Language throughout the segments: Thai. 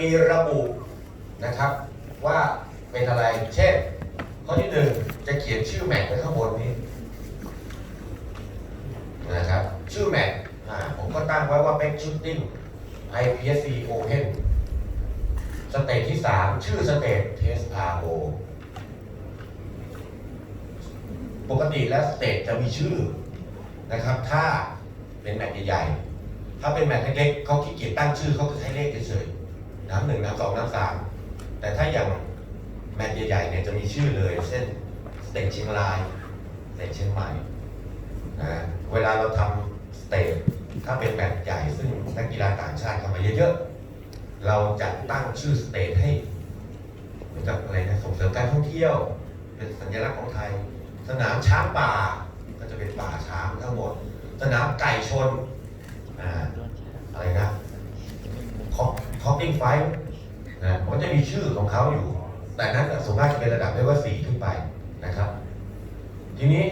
มีระบุนะครับว่าเป็นอะไร เช่น ข้อที่หนึ่งจะเขียนชื่อแม็กไว้ข้างบนนี้นะครับ ชื่อแม็กผมก็ตั้งไว้ว่าเป็นชุดดิ้ง IPSC Open สเตจที่ 3 ชื่อสเตจ Test RO ปกติแล้วสเตจจะมีชื่อนะครับ ถ้าเป็นแมตช์ใหญ่ๆ ถ้าเป็นแมตช์เล็กๆเขาขี้เกียจตั้งชื่อเขาก็ใช้เลขเฉยๆ น้ำหนึ่งน้ำสองน้ำสามแต่ถ้าอย่างแมตช์ใหญ่ๆเนี่ยจะมีชื่อเลย เช่นสเตจเชียงรายสเตจเชียงใหม่นะเวลาเราทำสเตจถ้าเป็นแมตช์ใหญ่ซึ่งนักกีฬาต่างชาติเข้ามาเยอะๆ เราจะตั้งชื่อสเตจให้เหมือนกับอะไรนะส่งเสริมการท่องเที่ยว เป็นสัญลักษณ์ของไทย สนามช้างป่าก็จะเป็นป่าช้างทั้งหมด สนามไก่ชนออะไรนะ ท็อปปิ้งไฟนะมันจะมีชื่อของเขาอยู่ แต่นั้นส่วนมากจะเป็นระดับเลเวลสี่ขึ้นไปนะครับ ทีนี้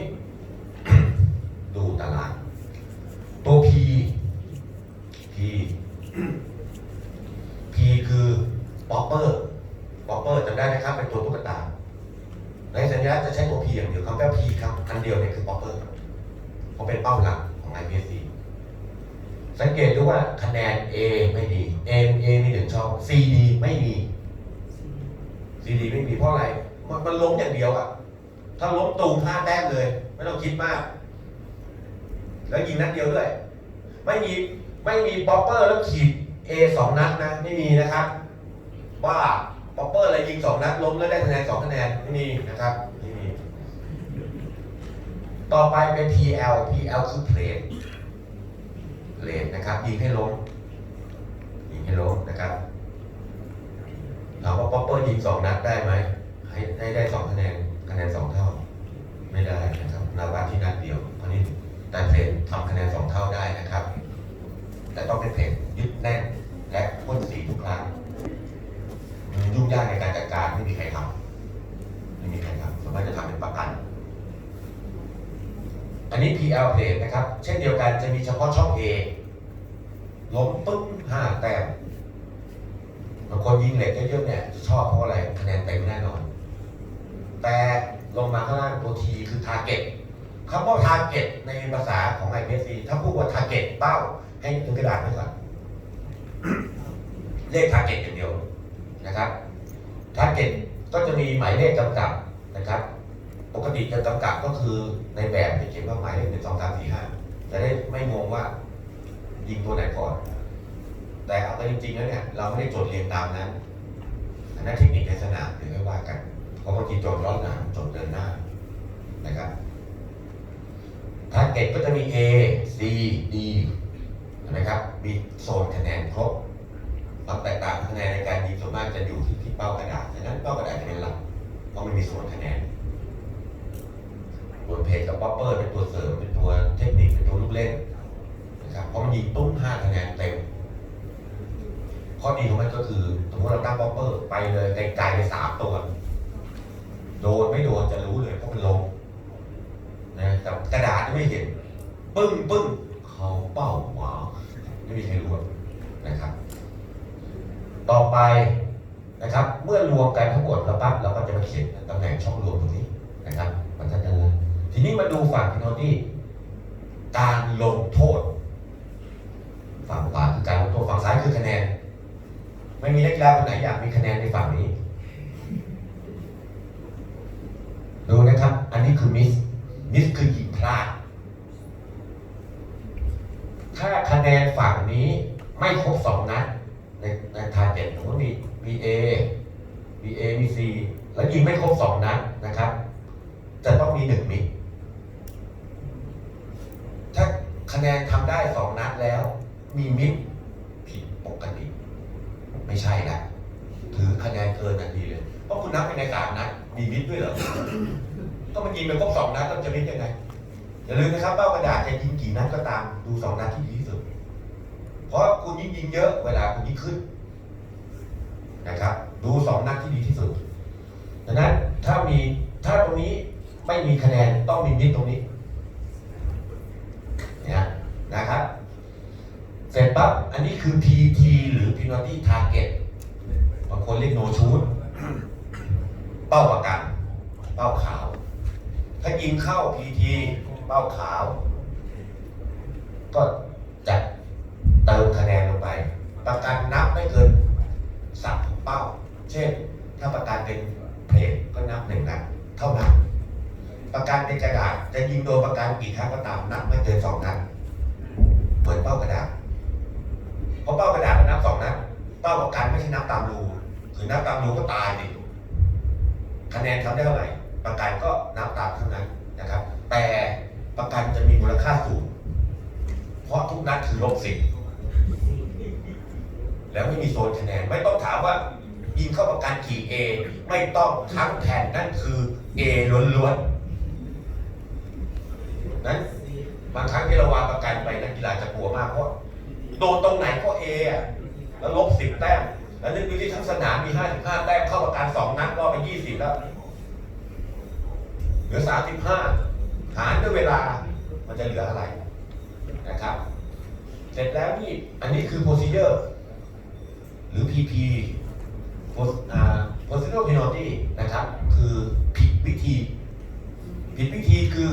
ดูตารางตัว P P P คือป๊อปเปอร์ป๊อปเปอร์จำได้ไหมครับ เป็นตัวตุ๊กตา ในสัญญาจะใช้ตัว P อย่างเดียวคำว่า P ครับอันเดียวเนี่ยคือป๊อปเปอร์เพราะเป็นเป้าหลักของ IPC สังเกตดูว่าคะแนน A หนึ่งช่อง C D ไม่มี C D ไม่มีเพราะอะไร มันมันล้มอย่างเดียวอะถ้าล้มตูมห้าแต้มเลย ไม่ต้องคิดมาก แล้วยิงนัดเดียวด้วย ไม่มีไม่มีป๊อปเปอร์แล้วขีด A สองนัดนะไม่มีนะครับว่าป๊อปเปอร์อะไรยิงสองนัดล้มแล้วได้คะแนนสองคะแนนไม่มีนะครับไม่มีต่อไปเป็น PL PL คือเพลนเพลนนะครับยิงให้ล้มยิงให้ล้มนะครับ ถามว่าป๊อปเปอร์ยิงสองนัดได้ไหมให้ให้ได้สองคะแนนคะแนนสองเท่า ไม่ได้นะครับนาวาที่นัดเดียวเพราะนี้แต่เพลนทำคะแนนสองเท่าได้นะครับ แต่ต้องเป็นเพลนยึดแน่นและพ่นสีทุกครั้งมันยุ่งยากในการจัดการไม่มีใครทำไม่มีใครทำสามารถจะทำเป็นประกัน อันนี้ PL plate นะครับ เช่นเดียวกันจะมีเฉพาะช่อง A ล้มปึ้งห้าแต้ม คนยิงเหล็กเยอะๆเนี่ยจะชอบเพราะอะไรคะแนนเต็มแน่นอน แต่ลงมาข้างล่างตัว T คือ target คำว่า target ในภาษาของ IPSC ถ้าพูดว่า target เป้า ให้ถึงกระดาษไว้ก่อนเลข target อย่างเดียวนะครับทาร์เก็ตก็จะมีหมายเลขกำกับนะครับ ปกติจะกำกับก็คือในแบบจะเขียนว่าหมายเลขหนึ่งสองสามสี่ห้าจะได้ไม่งงว่ายิงตัวไหนก่อน แต่เอาไปจริงๆแล้วเนี่ยเราไม่ได้จดเรียงตามนั้นอันนั้นเทคนิคในสนามเดี๋ยวไม่ว่ากันเพราะบางทีจดย้อนหลังจดเดินหน้านะครับทาร์เก็ตก็จะมี A C D นะครับมีโซนคะแนนครบความแตกต่างคะแนนในการยิงส่วนมากจะอยู่ที่ที่เป้ากระดาษฉะนั้นเป้ากระดาษจะเป็นหลักเพราะมันมีส่วนคะแนนตัวเพจกับป๊อปเปอร์เป็นตัวเสริมเป็นตัวเทคนิคเป็นตัวลูกเล่นนะครับเพราะมันยิงตุ้มห้าคะแนนเต็ม ข้อดีของมันก็คือสมมติเราตั้งป๊อปเปอร์ไปเลยไกลๆไปสามตัว โดนไม่โดนจะรู้เลยเพราะมันลงนะแต่กระดาษไม่เห็น ปึ้งปึ้งเขาเป้าว้าวไม่มีใครรู้นะครับ ต่อไปนะครับ เมื่อรวมกันทั้งหมดแล้วปั๊บเราก็จะมาเขียนตำแหน่งช่องรวมตรงนี้นะครับมันจะเดินทีนี้มาดูฝั่งพิโนตี้การลงโทษ ฝั่งขวาคือการลงโทษฝั่งซ้ายคือคะแนน ไม่มีนักกีฬาคนไหนอยากมีคะแนนในฝั่งนี้ ดูนะครับ อันนี้คือมิส มิสคือหยิงพลาด ถ้าคะแนนฝั่งนี้ไม่ครบสองนัดในในทาร์เก็ตสมมติมีมีเอมีเอมีซีแล้วยิงไม่ครบสองนัดนะครับ จะต้องมีหนึ่งมิดถ้าคะแนนทำได้สองนัดแล้ว มีมิด ไม่ใช่นะถือคะแนนเกินทันทีเลยเพราะคุณนับไปในสามนัดมีมิดด้วยเหรอก็มันยิงไปครบสองนัดแล้วจะมิดยังไงอย่าลืมนะครับเป้ากระดาษจะยิงกี่นัดก็ตามดูสองนัดที่ดีที่สุด เพราะคุณยิ่งยิงเยอะเวลาคุณยิ่งขึ้นนะครับ ดูสองนัดที่ดีที่สุดดังนั้นถ้ามีถ้าตรงนี้ไม่มีคะแนนต้องมีมิดตรงนี้ ปั๊บอันนี้คือ PT หรือ Penalty Target บางคนเรียกโนชูดเป้าประกันเป้าขาว ถ้ายิงเข้า PT เป้าขาว ก็จัดเติมคะแนนลงไป ประกันนับไม่เกินสับเป้า เช่น ถ้าประกันเป็นเพลก็นับหนึ่งนัดเท่านั้นประกันเป็นกระดาษจะยิงโดนประกันกี่ครั้งก็ตามนับไม่เกินสองนัดเหมือนเป้ากระดาษ ราะเป้ากระดาษมันนับสองนัดเป้าประกันไม่ใช่นับตามรูคือนับตามรูก็ตายดิคะแนนทำได้เท่าไหร่ประกันก็นับตามเท่านั้นนะครับ แต่ประกันจะมีมูลค่าสูง เพราะทุกนัดคือลบสิบแล้วไม่มีโซนคะแนนไม่ต้องถามว่ายิงเข้าประกันกี่ A ไม่ต้องทั้งแผ่นนั่นคือ A ล้วนๆนั้นบางครั้งที่เราวางประกันไปนักกีฬาจะกลัวมากเพราะ โดนตรงไหนก็ A อะแล้วลบสิบแต้ม แล้วนึกดูที่ทั้งสนามมีห้าสิบห้าแต้มเข้าประกันสองนัดก็ไปยี่สิบแล้ว เหลือสามสิบห้าหารด้วยเวลา มันจะเหลืออะไรนะครับ เสร็จแล้วนี่ อันนี้คือ procedure หรือ PP Post- อ่า procedural penalty นะครับ คือผิดวิธี ผิดวิธีคือ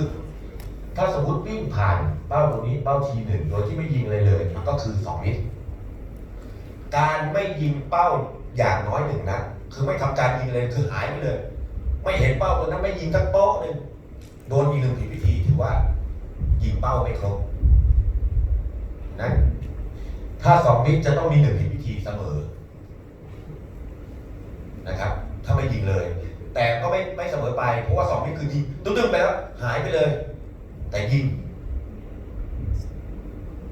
ถ้าสมมติวิ่งผ่านเป้าตรงนี้เป้าทีหนึ่งโดยที่ไม่ยิงอะไรเลยมันก็คือสองมิตรการไม่ยิงเป้าอย่างน้อยหนึ่งนัดคือไม่ทำการยิงเลยคือหายไปเลย ไม่เห็นเป้าตัวนั้นไม่ยิงสักโป๊ะหนึ่งโดนยิงหนึ่งผิดวิธีถือว่า ยิงเป้าไม่ครบนั้นถ้าสองมิตรจะต้องมีหนึ่งผิดวิธีเสมอนะครับ ถ้าไม่ยิงเลย แต่ก็ไม่ไม่เสมอไป เพราะว่าสองมิตรคือยิงตึ้งๆไปแล้วหายไปเลย แต่ยิง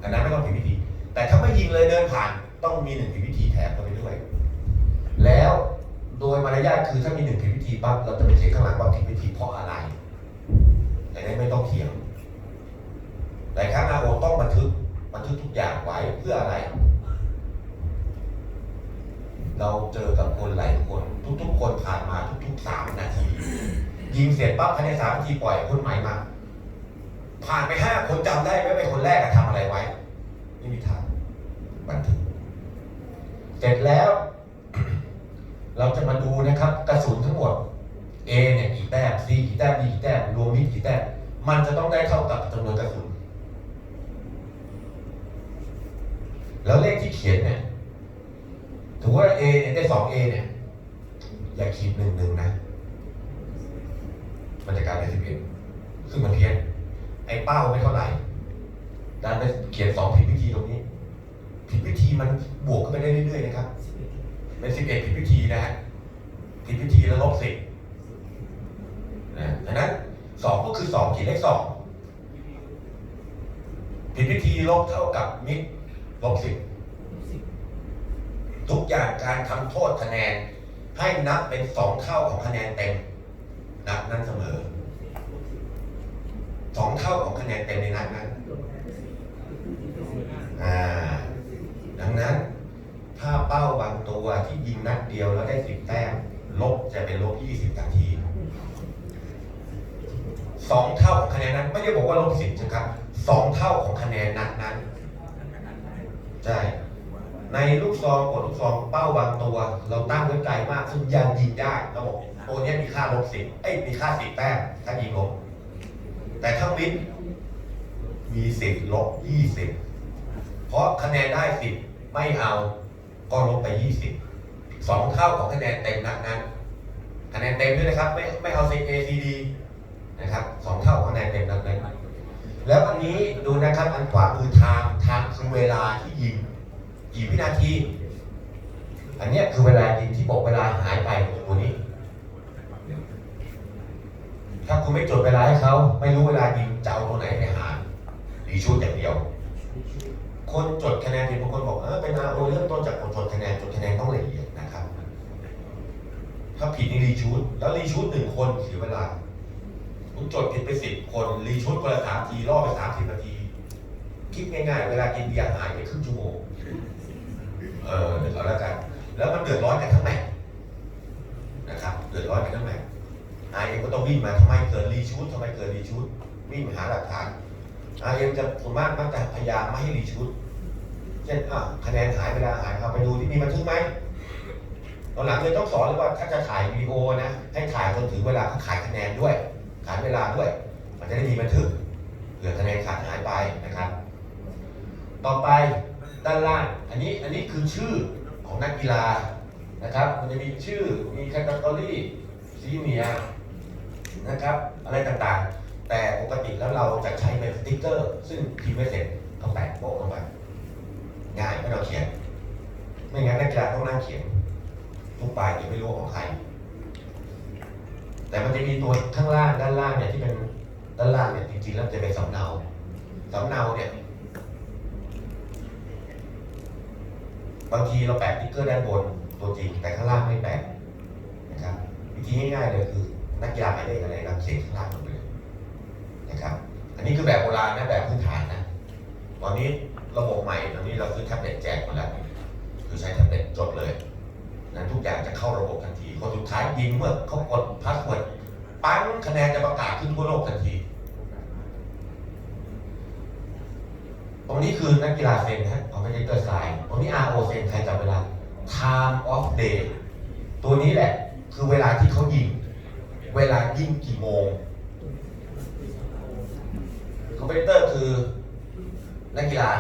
อันนั้นไม่ต้องผิดวิธี แต่ถ้าไม่ยิงเลยเดินผ่านต้องมีหนึ่งผิดวิธีแถมเข้าไปด้วย แล้วโดยมารยาทคือถ้ามีหนึ่งผิดวิธีปั๊บเราจะไปเขียข้างหลังว่าผิดวิธีเพราะอะไรแต่นี้ไม่ต้องเถียงแต่ครั้งอาโอต้องบันทึกบันทึกทุกอย่างไว้เพื่ออะไร เราเจอกับคนหลายคน ทุก ๆ คนผ่านมาทุกๆสามนาที ยิงเสร็จปั๊บภายในสามนาทีปล่อยคนใหม่มา ผ่านไปห้าคนจำได้ไหมว่าคนแรกอะทำอะไรไว้ ไม่มีทางบันทึกเสร็จแล้ว เราจะมาดูนะครับ กระสุนทั้งหมด A เนี่ยกี่แต้ม C กี่แต้ม D กี่แต้มรวมมิตรกี่แต้มมันจะต้องได้เท่ากับจำนวนกระสุน แล้วเลขที่เขียนเนี่ยถือว่า A เนี่ยได้สอง A เนี่ย อย่าขีดหนึ่งหนึ่งนะ มันจะกลายเป็นสิบเอ็ดซึ่งมันเพี้ยน ไอ้เป้าไม่เท่าไหร่ดันไปเขียนสองผิดวิธีตรงนี้ ผิดวิธีมันบวกขึ้นไปได้เรื่อยๆนะครับเป็นสิบเอ็ดผิดวิธีนะฮะผิดวิธีแล้วลบสิบนะดังนั้นสองก็คือสองขีดเลขสองผิดวิธีลบเท่ากับมิตรลบสิบทุกอย่างการทำโทษคะแนนให้นับเป็นสองเท่าของคะแนนเต็มนับนั้นเสมอ สองเท่าของคะแนนเต็มในนัดนั้นดังนั้นถ้าเป้าบางตัวที่ยิงนัดเดียวแล้วได้สิบแต้ม ลบจะเป็นลบยี่สิบทันทีสองเท่าของคะแนนนั้น ไม่ได้บอกว่าลบสิบนะครับสองเท่าของคะแนนนัดนั้นใช่ในลูกซองกดลูกซองเป้าบางตัว เราตั้งไว้ไกลมากซึ่งยังยิงได้เราบอกตัวนี้มีค่าลบสิบเอ้ยมีค่าสิบแต้มถ้ายิงลบ แต่ถ้าวินมีสิบลบยี่สิบเพราะคะแนนได้สิบไม่เอาก็ลบไปยี่สิบสองเท่าของคะแนนเต็มนัดนั้น คะแนนเต็มด้วยนะครับ ไม่ไม่เอา C A C D นะครับสองเท่าของคะแนนเต็มนัดนั้น แล้วอันนี้ดูนะครับอันขวามือทางทางคือเวลาที่ยิงกี่วินาที อันเนี้ยคือเวลายิงที่บอกเวลาหายไปตัวนี้ ถ้าคุณไม่จดเวลาให้เขาไม่รู้เวลายิงจะเอาตัวไหนไปหารีชูดอย่างเดียว คนจดคะแนนผิดบางคนบอกเออเป็นอาโอเริ่มต้นจากคนจดคะแนนจดคะแนนต้องละเอียดนะครับ ถ้าผิดนี่รีชูดแล้วรีชูดหนึ่งคนเสียเวลาคุณจดผิดไปสิบคนรีชูดคนละสามทีรอบไปสามสิบนาที คิดง่ายๆ เวลากินเบียร์หายไปครึ่งชั่วโมงเออเดี๋ยวเอาแล้วกัน วิ่งมาทำไมเกิดรีชูดทำไมเกิดรีชูดวิ่งมาหาหลักฐานไอเอ็มจะส่วนมากมักจะพยายามไม่ให้รีชูดเช่นอะคะแนนหายเวลาหายเอาไปดูที่มีบันทึกไหมตอนหลังเลยต้องสอนเลยว่าถ้าจะถ่ายวีดีโอนะให้ถ่ายจนถึงเวลาเขาขายคะแนนด้วย ขายเวลาด้วย มันจะได้มีบันทึกเผื่อคะแนนขาดหายไปนะครับ ต่อไปด้านล่างอันนี้อันนี้คือชื่อของนักกีฬานะครับ มันจะมีชื่อมีแคตตาล็อซีเนีย นะครับ อะไรต่างๆ แต่ปกติแล้วเราจะใช้เป็นสติ๊กเกอร์ ซึ่งพิมพ์ไม่เสร็จก็แปะโป๊ะลงไปง่ายไม่ต้องเขียน ไม่งั้นนักกีฬาต้องนั่งเขียนทุกใบเดี๋ยไม่รู้ของใคร แต่มันจะมีตัวข้างล่างด้านล่างเนี่ยที่เป็นด้านล่างเนี่ยจริงๆแล้วจะเป็นสำเนาสำเนาเนี่ยบางทีเราแปะติ๊กเกอร์ด้านบนตัวจริงแต่ข้างล่างไม่แปะนะครับวิธีง่ายๆเลยคือ นักกีฬาหมายเลขอะไรเราเขียนข้างล่างลงไปเลยนะครับ อันนี้คือแบบโบราณนะแบบพื้นฐานนะ ตอนนี้ระบบใหม่ตอนนี้เราซื้อแท็บเล็ตแจกหมดแล้ว คือใช้แท็บเล็ตจดเลยนั้นทุกอย่างจะเข้าระบบทันที คนสุดท้ายยิงเมื่อเขากดพาสเวิร์ดปั้งคะแนนจะประกาศขึ้นทั่วโลกทันที ตรงนี้คือนักกีฬาเซนฮะของแมนเชสเตอร์ไซด์ตรงนี้ RO เซนใครจำเวลา time of day ตัวนี้แหละ คือเวลาที่เขายิง เวลายิงกี่โมง คอมพิวเตอร์คือนักกีฬา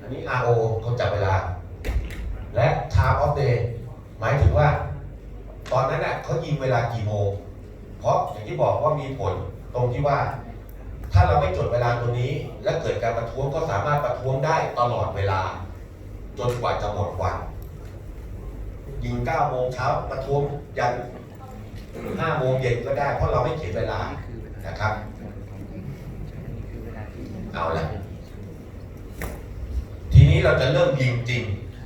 อันนี้ RO เขาจับเวลา และ time of day หมายถึงว่า ตอนนั้นน่ะเขายิงเวลากี่โมง เพราะอย่างที่บอกว่ามีผลตรงที่ว่า ถ้าเราไม่จดเวลาตัวนี้ และเกิดการประท้วงก็สามารถประท้วงได้ตลอดเวลา จนกว่าจะหมดวันยิง9โมงเช้าประท้วงยัน ห้าโมงเย็นก็ได้ เพราะเราไม่เขียนเวลานะครับ เอาละทีนี้เราจะเริ่มยิงจริง